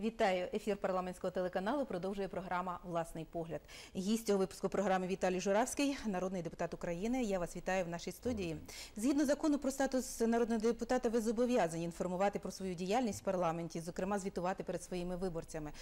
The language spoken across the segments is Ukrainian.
Вітаю! Ефір парламентського телеканалу продовжує програма Власний погляд. Гість цього випуску програми Віталій Журавський, народний депутат України. Я вас вітаю в нашій студії. Згідно закону про статус народного депутата, ви зобов'язані інформувати про свою діяльність в парламенті, зокрема звітувати перед своїми виборцями.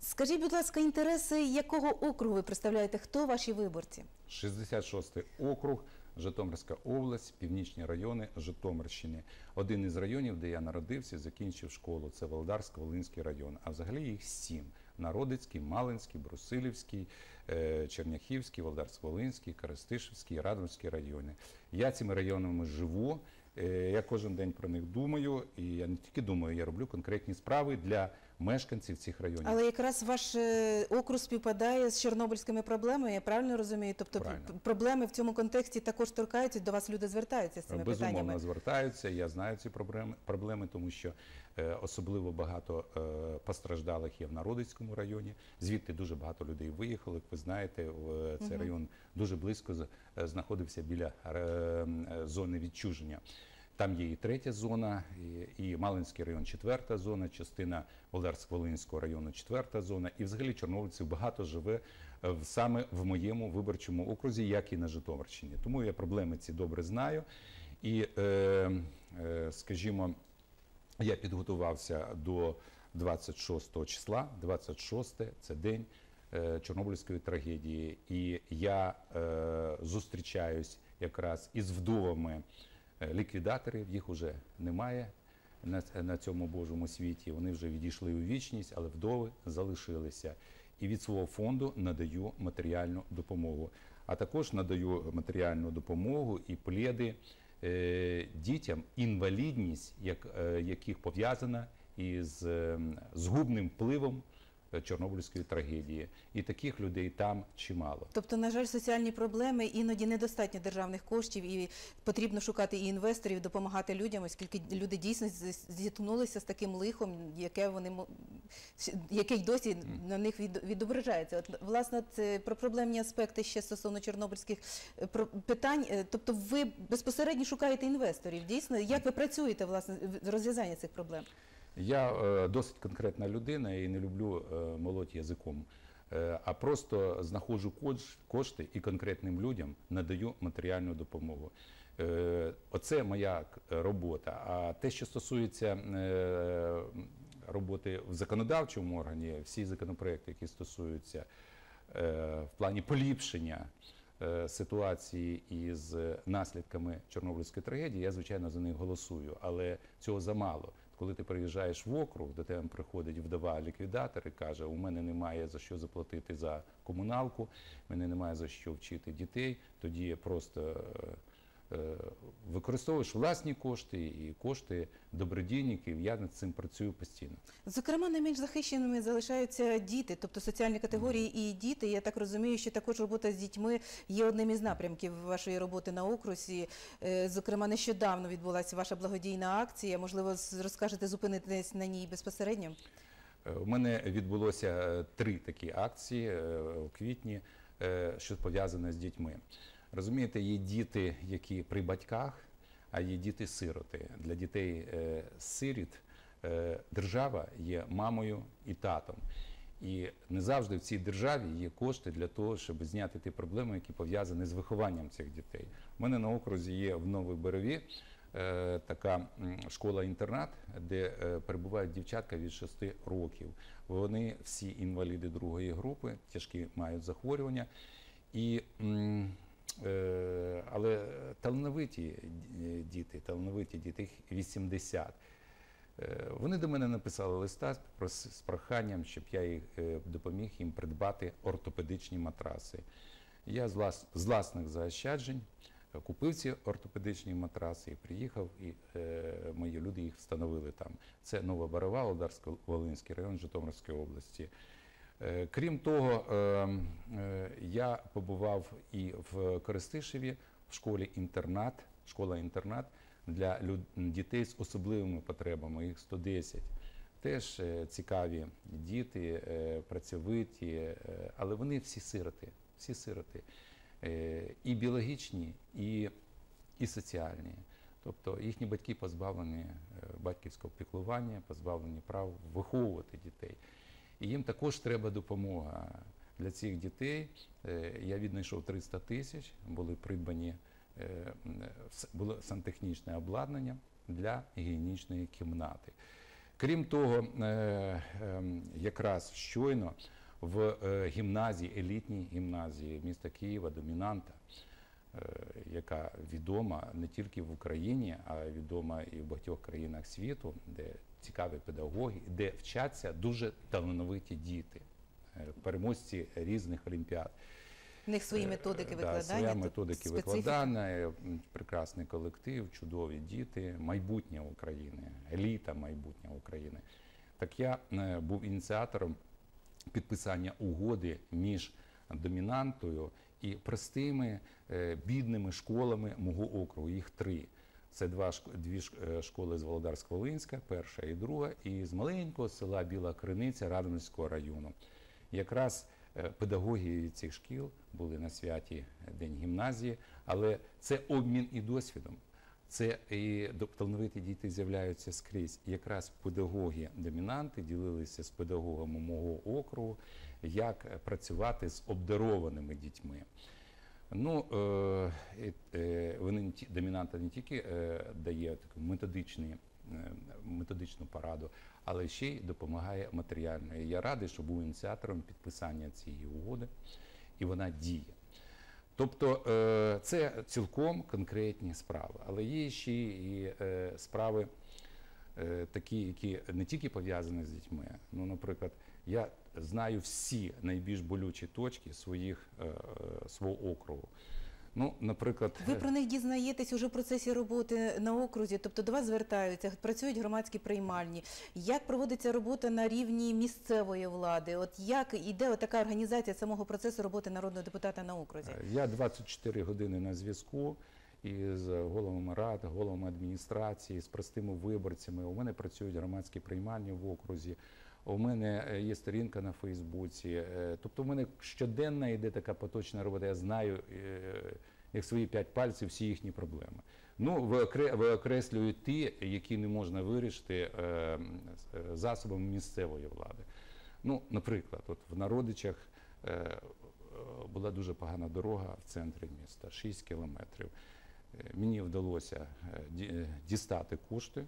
Скажіть, будь ласка, інтереси якого округу ви представляєте? Хто ваші виборці? 66-й округ, Житомирська область, північні райони Житомирщини. Один із районів, де я народився, закінчив школу. Це Володарсько-Волинський район. А взагалі їх сім: Народицький, Малинський, Брусилівський, е, Черняхівський, Володарсько-Волинський, Коростишівський, Радомський райони. Я цими районами живу. е, Я кожен день про них думаю, і я не тільки думаю, я роблю конкретні справи для мешканців цих районів. Але якраз ваш е, округ співпадає з чорнобильськими проблемами, я правильно розумію? Тобто Правильно. проблеми в цьому контексті також торкаються, до вас люди звертаються з цими Безумовно питаннями. звертаються. Я знаю ці проблеми, проблеми тому що е, особливо багато е, постраждалих є в Народицькому районі. Звідти дуже багато людей виїхали. Як ви знаєте, в е, цей район дуже близько з- е, знаходився біля е, е, зони відчуження. Там є і третя зона, і, Малинський район четверта зона, частина Володарсько-Волинського району четверта зона. І взагалі чорнобильців багато живе е, саме в моєму виборчому окрузі, як і на Житомирщині. Тому я проблеми ці добре знаю. І, е, е, скажімо, я підготувався до 26 числа. 26 – це день Чорнобильської трагедії. І я зустрічаюсь якраз із вдовами ліквідаторів. Їх уже немає на, на цьому Божому світі. Вони вже відійшли у вічність, але вдови залишилися. І від свого фонду надаю матеріальну допомогу. А також надаю матеріальну допомогу і пледи е, дітям, інвалідність, як, е, яких пов'язана із е, згубним впливом е, Чорнобильської трагедії. І таких людей там чимало. Тобто, на жаль, соціальні проблеми іноді недостатньо державних коштів, і потрібно шукати і інвесторів, допомагати людям, оскільки люди дійсно зіткнулися з таким лихом, яке вони яке й досі на них від- відображається. От власне це про проблемні аспекти ще стосовно чорнобильських е, питань. Е, Тобто, ви безпосередньо шукаєте інвесторів. Дійсно, як ви працюєте власне в розв'язанні цих проблем? Я е, досить конкретна людина і не люблю е, молоть язиком, е, а просто знаходжу кодж- кошти і конкретним людям надаю матеріальну допомогу. Е, Оце моя робота. А те, що стосується роботи в законодавчому органі, всі законопроекти, які стосуються в плані поліпшення ситуації із наслідками Чорнобильської трагедії, я звичайно за них голосую, але цього замало. Коли ти приїжджаєш в округ, до тебе приходить вдова ліквідатор і каже: у мене немає за що заплатити за комуналку, мене немає за що вчити дітей. Тоді просто е, використовуєш власні кошти і кошти добродійників. Я над цим працюю постійно. Зокрема, найменш захищеними залишаються діти, тобто соціальні категорії і діти. Я так розумію, що також робота з дітьми є одним із напрямків вашої роботи на окрузі. Е, Зокрема, нещодавно відбулася ваша благодійна акція. Можливо, розкажете зупинитись на ній безпосередньо. Е, У мене відбулося е, три такі акції е, у квітні, е, що пов'язане з дітьми. Розумієте, є діти, які при батьках, а є діти-сироти. Для дітей е, сиріт е, держава є мамою і татом. І не завжди в цій державі є кошти для того, щоб зняти ті проблеми, які пов'язані з вихованням цих дітей. У мене на окрузі є в Новій Береві е, така школа-інтернат, де е, перебувають дівчатка від 6 років. Вони всі інваліди другої групи, тяжкі мають захворювання. І, м, але талановиті е, діти, талановиті діти, їх 80. Е, Вони до мене написали листа з проханням, щоб я їх е, допоміг їм придбати ортопедичні матраси. Я з, власних заощаджень е, купив ці ортопедичні матраси і приїхав, і е, мої люди їх встановили там. Це Нова Барова, Володарсько-Волинський район Житомирської області. Е, Крім того, е, е, я побував і в Коростишеві в школі-інтернат, школа-інтернат для дітей з особливими потребами, їх 110. Теж цікаві діти, працьовиті, але вони всі сироти, всі сироти. І біологічні, і, і соціальні. Тобто їхні батьки позбавлені батьківського піклування, позбавлені прав виховувати дітей. І їм також треба допомога. Для цих дітей е, я віднайшов 300 тисяч, були придбані е, було сантехнічне обладнання для гігієнічної кімнати. Крім того, е, ем, якраз щойно в гімназії, елітній гімназії міста Києва, домінанта, яка відома не тільки в Україні, а відома і в багатьох країнах світу, де цікаві педагоги, де вчаться дуже талановиті діти, е, переможці різних олімпіад. В них свої методики Е, викладання. Да, своя методики специфіка. викладання, е, прекрасний колектив, чудові діти, майбутнє України, еліта майбутнього України. Так я е, був ініціатором підписання угоди між домінантою і простими е, бідними школами мого округу. Їх три. Це два дві е, школи з Володарськ-Волинська, перша і друга, і з маленького села Біла Криниця Радомирського району. Якраз е, педагоги цих шкіл були на святі День гімназії, але це обмін і досвідом. Це і талановиті діти з'являються скрізь. Якраз педагоги-домінанти ділилися з педагогами мого округу, як працювати з обдарованими дітьми. Ну, е, е, вони домінанта не тільки е, дає таку методичні, методичну пораду, але ще й допомагає матеріально. І я радий, що був ініціатором підписання цієї угоди, і вона діє. Тобто це цілком конкретні справи, але є ще і справи такі, які не тільки пов'язані з дітьми. Ну, наприклад, я знаю всі найбільш болючі точки своїх, е, е, свого округу. Ну, наприклад, Ви про них дізнаєтесь уже в процесі роботи на окрузі, тобто до вас звертаються, працюють громадські приймальні. Як проводиться робота на рівні місцевої влади? От як іде така організація самого процесу роботи народного депутата на окрузі? Е, Я 24 години на зв'язку із головами рад, головами адміністрації, з простими виборцями. У мене працюють громадські приймальні в окрузі. У мене е, є сторінка на Фейсбуці. Е, Тобто, у мене щоденна йде така поточна робота. Я знаю, е, як свої п'ять пальців, всі їхні проблеми. Ну, виокре- виокреслюють ті, які не можна вирішити засобами місцевої влади. Ну, наприклад, от в Народичах була дуже погана дорога в центрі міста, 6 кілометрів. Мені вдалося ді- дістати кошти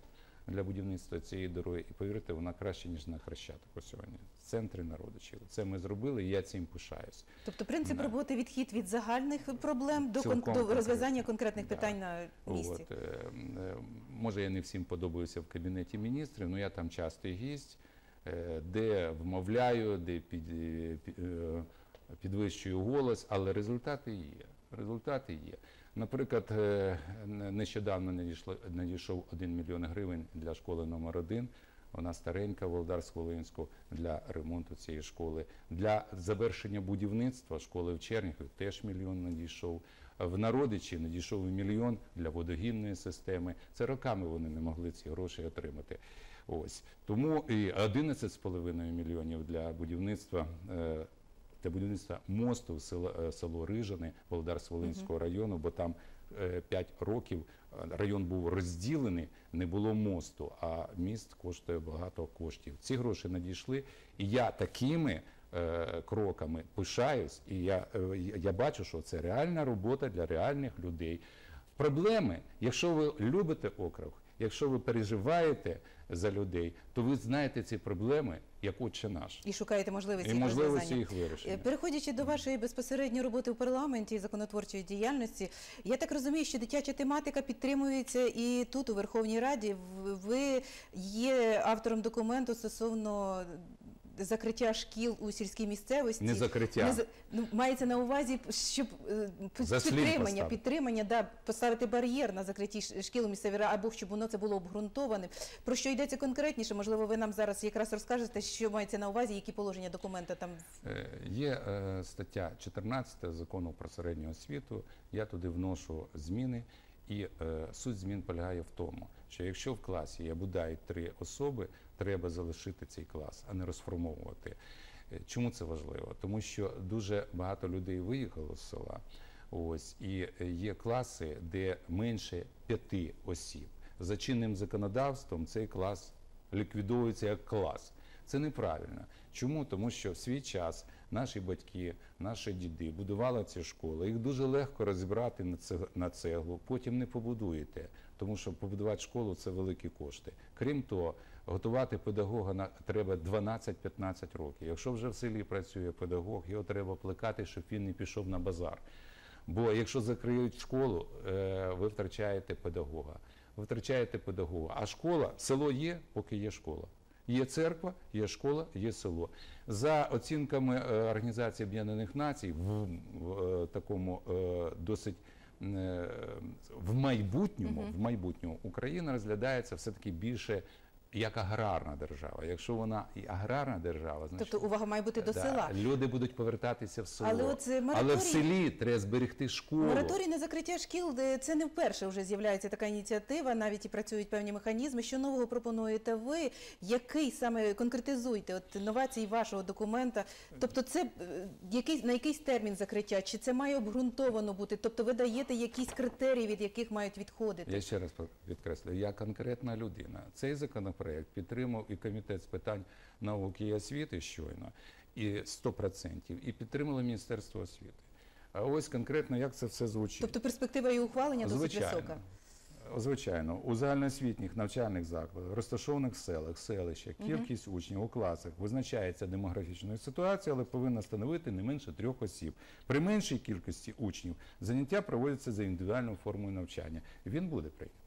для будівництва цієї дороги, і повірте, вона краще, ніж на Хрещатику сьогодні. В центрі Народичів. Це ми зробили, і я цим пишаюсь. Тобто принцип Да. роботи відхід від загальних проблем до, кон- до розв'язання конкретних Да. питань на місці. От, е, е, може, я не всім подобаюся в кабінеті міністрів, але я там частий гість, е, де вмовляю, де під, підвищую голос, але результати є. Результати є. Наприклад, е, нещодавно надійшов 1 мільйон гривень для школи номер 1 Вона старенька, Володарськ Волинську, для ремонту цієї школи. Для завершення будівництва школи в Чернігові теж мільйон надійшов. В Народичі надійшов мільйон для водогінної системи. Це роками вони не могли ці гроші отримати. Ось тому і 11,5 мільйонів для будівництва. Е, Для будівництва мосту в село, е, село Рижане Володарсько-Волинського району, бо там 5 років е, район був розділений, не було мосту, а міст коштує багато коштів. Ці гроші надійшли, і я такими е, кроками пишаюсь, і я, е, я бачу, що це реальна робота для реальних людей. Проблеми, якщо ви любите округ, якщо ви переживаєте за людей, то ви знаєте ці проблеми як отче наш. І шукаєте можливості І їх можливості їх Е, вирішення. Переходячи до вашої безпосередньої роботи в парламенті і законотворчої діяльності, я так розумію, що дитяча тематика підтримується і тут, у Верховній Раді. Ви є автором документу стосовно закриття шкіл у сільській місцевості. Не закриття. Не ну, мається на увазі, щоб е, підтримання, підтримання, да, поставити бар'єр на закритті шкіл у місцевій або щоб воно це було обґрунтоване. Про що йдеться конкретніше? Можливо, ви нам зараз якраз розкажете, що мається на увазі, які положення документа там Е, Є е, стаття 14 закону про середню освіту. Я туди вношу зміни, і е, суть змін полягає в тому, що якщо в класі є бодай три особи, треба залишити цей клас, а не розформовувати. Е, Чому це важливо? Тому що дуже багато людей виїхало з села. Ось і е, є класи, де менше п'яти осіб. За чинним законодавством цей клас ліквідовується як клас. Це неправильно. Чому? Тому що в свій час наші батьки, наші діди будували ці школи. Їх дуже легко розібрати на цег- на цеглу, потім не побудуєте, тому що побудувати школу це великі кошти. Крім того, готувати педагога на треба 12-15 років. Якщо вже в селі працює педагог, його треба плекати, щоб він не пішов на базар. Бо якщо закриють школу, е, ви втрачаєте педагога. Ви втрачаєте педагога. А школа, село є, поки є школа. Є церква, є школа, є село. За оцінками е, Організації Об'єднаних Націй, в, е, такому е, досить в майбутньому, в майбутньому Україна розглядається все-таки більше як аграрна держава. Якщо вона і аграрна держава, значить Тобто увага має бути до да, села. люди будуть повертатися в село. Але от, е, Але в селі треба зберегти школу. Мораторій на закриття шкіл це не вперше вже з'являється така ініціатива, навіть і працюють певні механізми. Що нового пропонуєте ви? Який саме конкретизуйте от новації вашого документа? Тобто, це е, який на якийсь термін закриття? Чи це має обґрунтовано бути? Тобто, ви даєте якісь критерії, від яких мають відходити? Я ще раз підкреслю, я конкретна людина. Цей законопроект підтримав і комітет з питань науки і освіти щойно, і 100%, і підтримало Міністерство освіти. А ось конкретно як це все звучить. Тобто перспектива її ухвалення досить висока. Звичайно, у загальноосвітніх навчальних закладах, розташованих селах, селищах, кількість учнів у класах визначається демографічною ситуацією, але повинна становити не менше трьох осіб. При меншій кількості учнів заняття проводяться за індивідуальною формою навчання. Він буде прийнятий.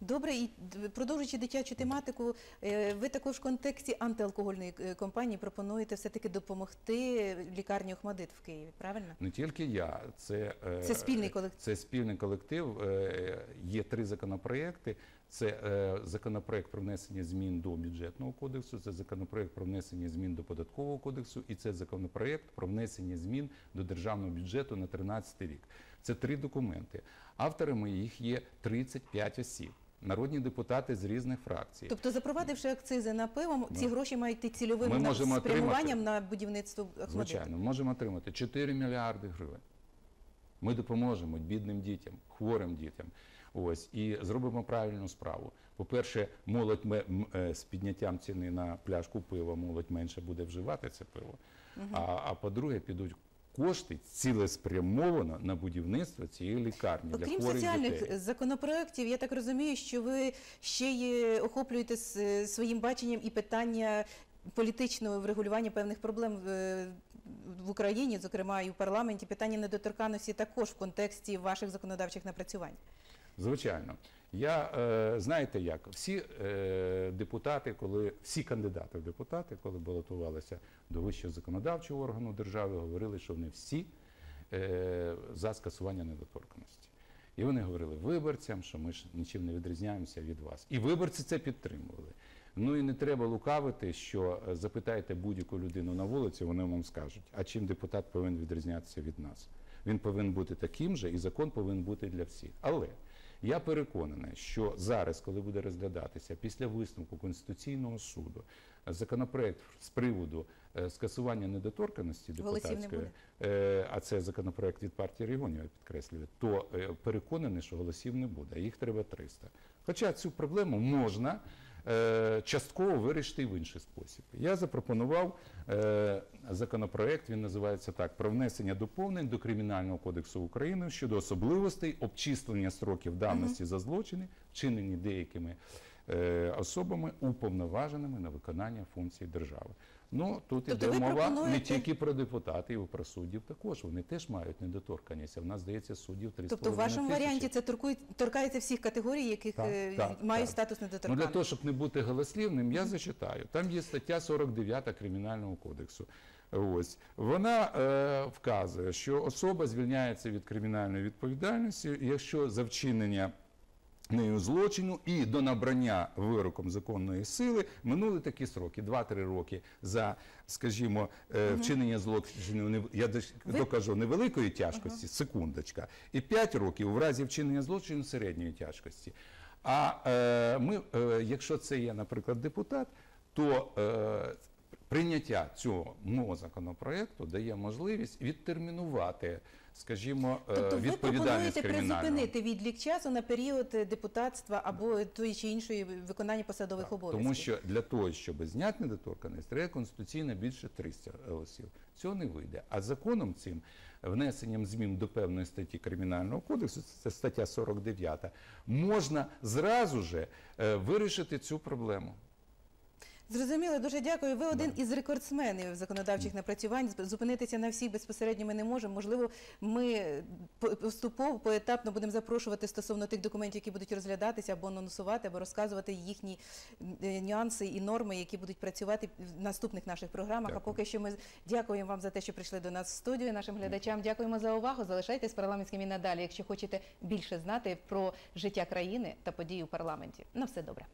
Добре, і продовжуючи дитячу тематику, е, ви також в контексті антиалкогольної е, кампанії пропонуєте все-таки допомогти лікарні Охмадит в Києві, правильно? Не тільки я, це, е, Це спільний колектив. Це спільний колектив. Е, Є три законопроекти. Це е, законопроект про внесення змін до бюджетного кодексу, це законопроект про внесення змін до податкового кодексу, і це законопроект про внесення змін до державного бюджету на 2013 рік. Це три документи. Авторами їх є 35 осіб. Народні депутати з різних фракцій. Тобто, запровадивши акцизи на пиво, ці гроші мають йти цільовим Ми на- можемо спрямуванням на будівництво Охмадиту. Звичайно, можемо отримати 4 мільярди гривень. Ми допоможемо бідним дітям, хворим дітям. Ось і зробимо правильну справу. По-перше, молодь е, з підняттям ціни на пляшку пива, молодь менше буде вживати це пиво. А, а по-друге, підуть кошти цілеспрямовано на будівництво цієї лікарні для Окрім хворих соціальних дітей. законопроєктів, я так розумію, що ви ще й охоплюєте своїм баченням і питання політичного врегулювання певних проблем в, в Україні, зокрема і в парламенті, питання недоторканності також в контексті ваших законодавчих напрацювань. Звичайно. Я е, знаєте як, всі е, депутати, коли всі кандидати в депутати, коли балотувалися до вищого законодавчого органу держави, говорили, що вони всі е, за скасування недоторканості. І вони говорили виборцям, що ми ж нічим не відрізняємося від вас. І виборці це підтримували. Ну і не треба лукавити, що е, запитайте будь-яку людину на вулиці, вони вам скажуть, а чим депутат повинен відрізнятися від нас. Він повинен бути таким же, і закон повинен бути для всіх. Але я переконаний, що зараз, коли буде розглядатися після висновку Конституційного суду законопроект з приводу е, скасування недоторканості депутатської, е, а це законопроект від партії регіонів, я підкреслюю, то е, переконаний, що голосів не буде, їх треба 300. Хоча цю проблему можна е, частково вирішити і в інший спосіб. Я запропонував е, законопроект, він називається так: про внесення доповнень до Кримінального кодексу України щодо особливостей обчислення строків давності за злочини, вчинені деякими е, особами, уповноваженими на виконання функцій держави. Ну тут Тобто іде мова не тільки про депутатів, про суддів також. Вони теж мають недоторканість. В нас здається суддів 3,5 Тобто, в вашому тисячі. варіанті це торкує- торкається всіх категорій, яких Так, е, так, мають так. статус Ну, для того, щоб не бути голослівним, я зачитаю. Там є стаття 49 Кримінального кодексу. Ось вона е, вказує, що особа звільняється від кримінальної відповідальності, якщо за вчинення нею злочину і до набрання вироком законної сили минули такі сроки 2-3 роки за, скажімо, е, вчинення злочину я докажу невеликої тяжкості, секундочка, і 5 років у разі вчинення злочину середньої тяжкості. А е, ми, е, якщо це є, наприклад, депутат, то е, Прийняття цього мого законопроекту дає можливість відтермінувати, скажімо, е, Тобто ви пропонуєте призупинити відлік часу на період е, депутатства або тої чи іншої виконання посадових обов'язків. Тому що для того, щоб зняти недоторканність, треба конституційно більше 300 голосів. Цього не вийде. А законом цим, внесенням змін до певної статті Кримінального кодексу, це стаття 49, можна зразу же е, вирішити цю проблему. Зрозуміло, дуже дякую. Ви один із рекордсменів законодавчих напрацювань. Зупинитися на всіх безпосередньо ми не можемо. Можливо, ми поступово, поетапно будемо запрошувати стосовно тих документів, які будуть розглядатися, або анонсувати, або розказувати їхні е, нюанси і норми, які будуть працювати в наступних наших програмах. Дякую. А поки що ми дякуємо вам за те, що прийшли до нас в студію. Нашим глядачам дякуємо за увагу. Залишайтесь парламентськими і надалі, якщо хочете більше знати про життя країни та події у парламенті. На все добре.